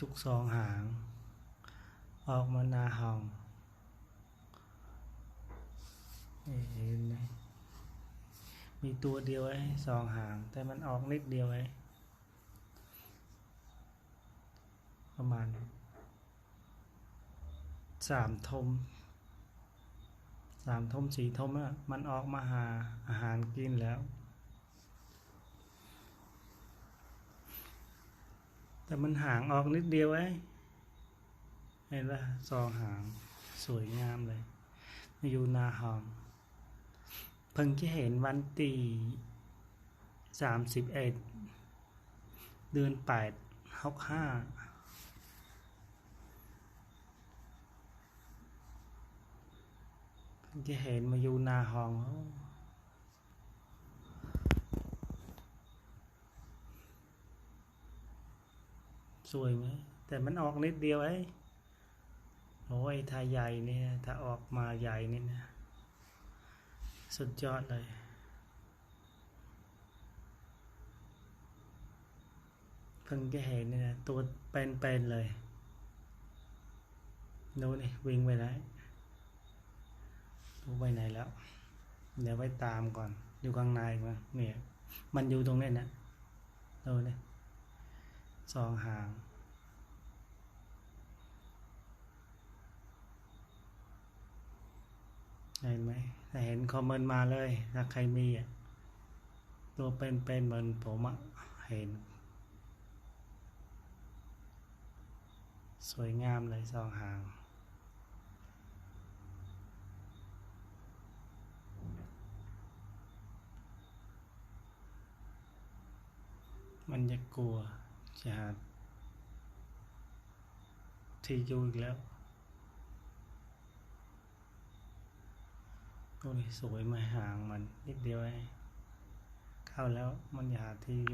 ทุกสองหาง ออกมาหนาห้องนี่เห็นไหมมีตัวเดียวไอ้สองหาง แต่มันออกนิดเดียวไอ้ประมาณสามทมสามทมสี่ทมอะมันออกมาหาอาหารกินแล้ว แต่มันห่างออกนิดเดียวไอ้เห็นป่ะสองหางสวยงามเลยมาอยู่นาหองเพิ่งจะเห็นวันที่สามสิบเอ็ดเดือนแปดหกห้าเพิ่งจะเห็นมาอยู่นาหอง สวยไหมแต่มันออกนิดเดียวไอ้โอ้ยถ้าใหญ่เนี่ยถ้าออกมาใหญ่นี่นะสุดยอดเลย เพิ่งจะเห็นเนี่ยนะตัวเป็นๆเลยโน้นนี่วิ่งไปไหนรู้ไปไหนแล้ว เดี๋ยวไปตามก่อน อยู่ข้างในมั้งเนี่ย มันอยู่ตรงนี้นะโน้นนี่ สองหาง เห็นไหมถ้าเห็นคอมเมนต์มาเลยถ้าใครมีอะตัวเป็นๆเหมือนผมอะเห็น สวยงามเลยสองหางมันจะกลัว จะหาที่อยู่อีกแล้วโอ้ยสวยมาห่างมันนิดเดียวเองเข้าแล้วมันอยาหาที่อยู่